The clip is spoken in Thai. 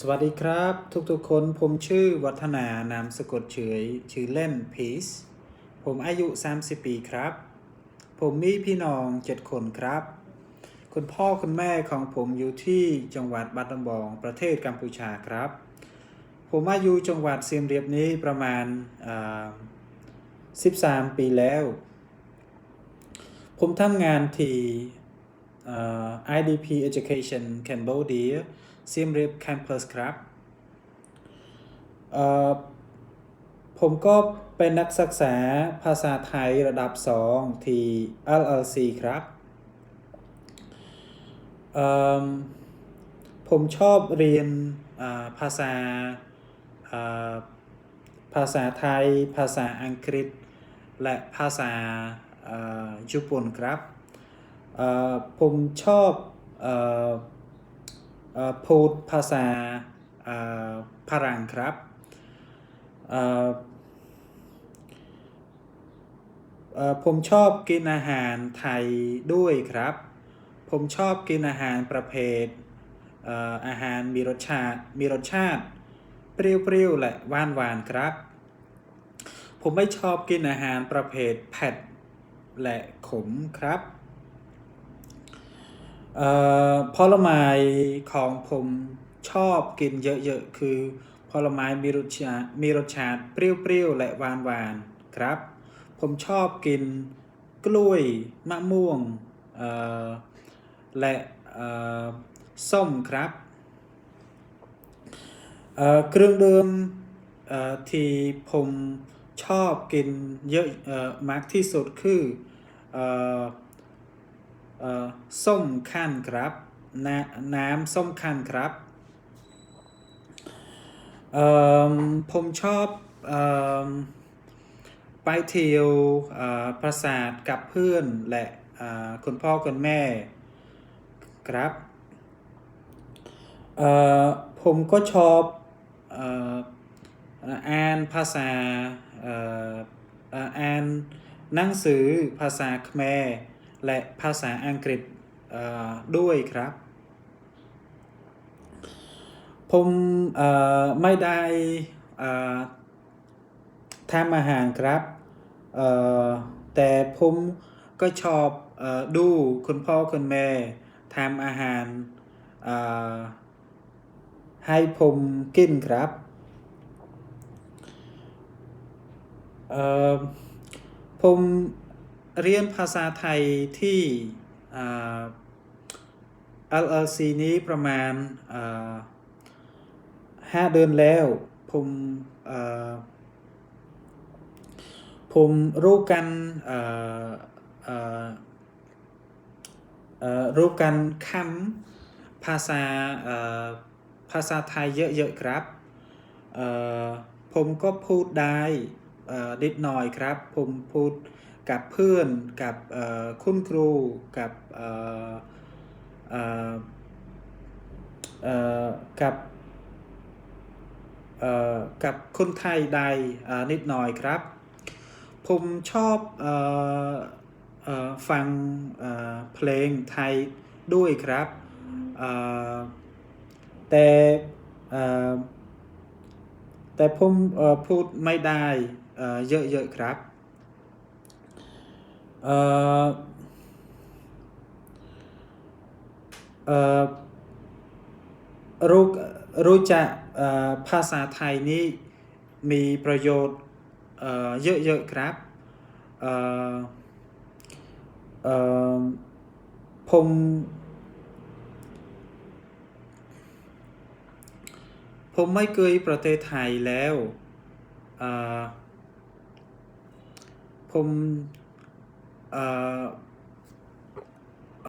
สวัสดีครับ ทุกๆ คน ผมชื่อวัฒนานามสะกดเฉย ชื่อเล่นพีซผมอายุ 30 ปีครับ ผมมีพี่น้อง7คนครับ คุณพ่อคุณแม่ของผมอยู่ที่จังหวัดบัตรบอง ประเทศกัมพูชาครับ ผมอายุจังหวัดเซียมเรียบนี้ประมาณอ่า13 ปีแล้ว ผมทำงานที่ IDP Education Cambodia เซียมรีบ Campus ครับผมก็เป็นนักศึกษาภาษาไทยระดับ 2 ที่ LLC ครับ ผมชอบเรียนภาษาภาษาไทย ภาษาอังกฤษ และภาษาญี่ปุ่นครับ ผมชอบออพูดภาษาเอ่อฝรั่งครับผมชอบกินอาหารไทยด้วยครับ ผมชอบกินอาหารประเภทอาหารมีรสชาติมีรสชาติ เปรี้ยวๆและหวานๆครับ ผมไม่ชอบกินอาหารประเภทเผ็ดและขมครับ เอ่อผลไม้ของผมชอบกินเยอะๆ คือผลไม้มีรสชาติมีรสชาติเปรี้ยวๆ และหวานๆ ครับ ผมชอบกินกล้วยมะม่วงเอ่อและเอ่อส้มครับเอ่อเครื่องดื่มเอ่อที่ผมชอบกินเยอะเอ่อมากที่สุดคือเอ่อเอ่อ ส้มขั้นครับน้ำน้ำส้มขั้นครับผมชอบอไปเที่ยวปราสาทกับเพื่อนและคุณพ่อคุณแม่ครับผมก็ชอบอ่านภาษาอ่านหนังสือภาษาเขมร และภาษาอังกฤษด้วยครับ ผมไม่ได้ทำอาหารครับ แต่ผมก็ชอบอดูคุณพ่อคุณแม่ทำอาหารให้ผมกินครับผม เรียนภาษาไทยที่ LLC นี้ประมาณห้าเดือนแล้ว ผมผมรู้กันรู้กันคำภาษาภาษาไทยเยอะๆครับ ผมก็พูดได้นิดหน่อยครับ ผมพูด กับเพื่อนกับคุณครูกับกับกับคนไทยได้นิดหน่อยครับ ผมชอบฟังเพลงไทยด้วยครับ แต่แต่ผมพูดไม่ได้เยอะๆครับ เอ่อเอ่อรู้รู้จักภาษาไทยนี้มีประโยชน์เอ่อเยอะๆครับผมผมไม่เคยประเทศไทยแล้วผม เอ่อ